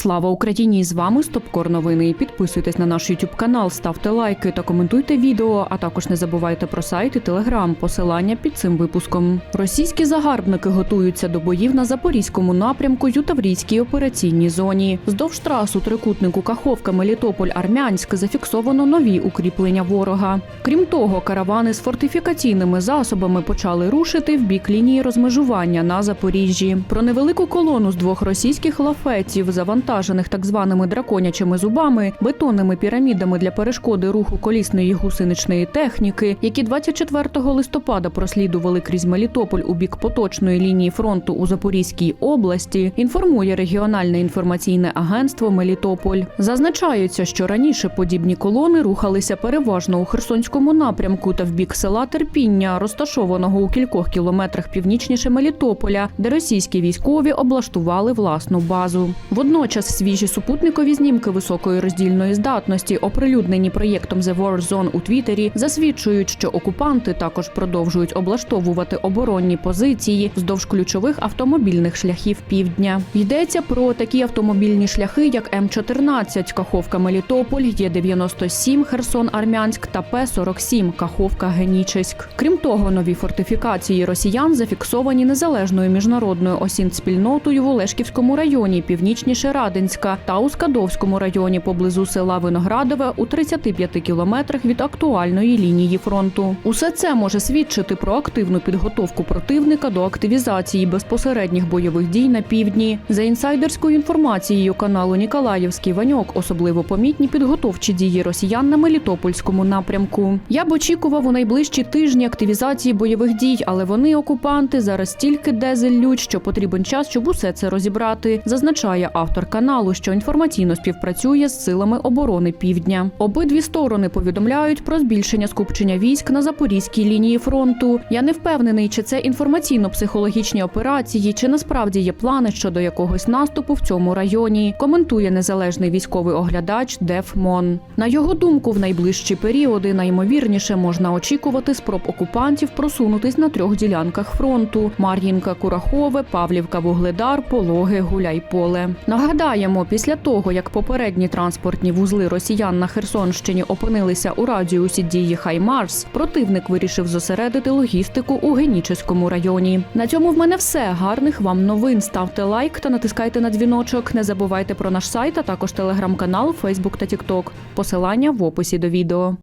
Слава Україні! З вами Стопкор Новини. Підписуйтесь на наш YouTube канал, ставте лайки та коментуйте відео. А також не забувайте про сайт і телеграм. Посилання під цим випуском. Російські загарбники готуються до боїв на запорізькому напрямку й у Таврійській операційній зоні. Здовж трасу трикутнику Каховка Мелітополь Армянськ зафіксовано нові укріплення ворога. Крім того, каравани з фортифікаційними засобами почали рушити в бік лінії розмежування на Запоріжжі. Про невелику колону з двох російських лафетів, завантажених так званими драконячими зубами, бетонними пірамідами для перешкоди руху колісної гусеничної техніки, які 24 листопада прослідували крізь Мелітополь у бік поточної лінії фронту у Запорізькій області, інформує регіональне інформаційне агентство Мелітополь. Зазначається, що раніше подібні колони рухалися переважно у Херсонському напрямку та в бік села Терпіння, розташованого у кількох кілометрах північніше Мелітополя, де російські військові облаштували власну базу. Водночас свіжі супутникові знімки високої роздільної здатності, оприлюднені проєктом The War Zone у Твіттері, засвідчують, що окупанти також продовжують облаштовувати оборонні позиції вздовж ключових автомобільних шляхів півдня. Йдеться про такі автомобільні шляхи, як М14 Каховка Мелітополь, Є97 Херсон Армянськ та П47 Каховка Генічеськ. Крім того, нові фортифікації росіян зафіксовані незалежною міжнародною осінспільнотою в Олешківському районі, північніше Радинська та у Скадовському районі поблизу села Виноградове у 35 кілометрах від актуальної лінії фронту. Усе це може свідчити про активну підготовку противника до активізації безпосередніх бойових дій на півдні. За інсайдерською інформацією каналу Ніколаївський Ваньок особливо помітні підготовчі дії росіян на Мелітопольському напрямку. Я б очікував у найближчі тижні активізації бойових дій, але вони окупанти зараз стільки дезелють, що потрібен час, щоб усе це розібрати. Зазначає автор каналу, що інформаційно співпрацює з силами оборони Півдня. Обидві сторони повідомляють про збільшення скупчення військ на запорізькій лінії фронту. Я не впевнений, чи це інформаційно-психологічні операції, чи насправді є плани щодо якогось наступу в цьому районі. Коментує незалежний військовий оглядач Деф Мон. На його думку, в найближчі періоди наймовірніше можна очікувати спроб окупантів просунутись на трьох ділянках фронту: Мар'їнка, Курахове, Павлівка, Вугледар, Пологи, Гуляйполе. Нагадаємо, після того як попередні транспортні вузли росіян на Херсонщині опинилися у радіусі дії Хаймарс, противник вирішив зосередити логістику у Генічеському районі. На цьому в мене все. Гарних вам новин. Ставте лайк та натискайте на дзвіночок. Не забувайте про наш сайт, а також телеграм-канал, Фейсбук та Тікток. Посилання в описі до відео.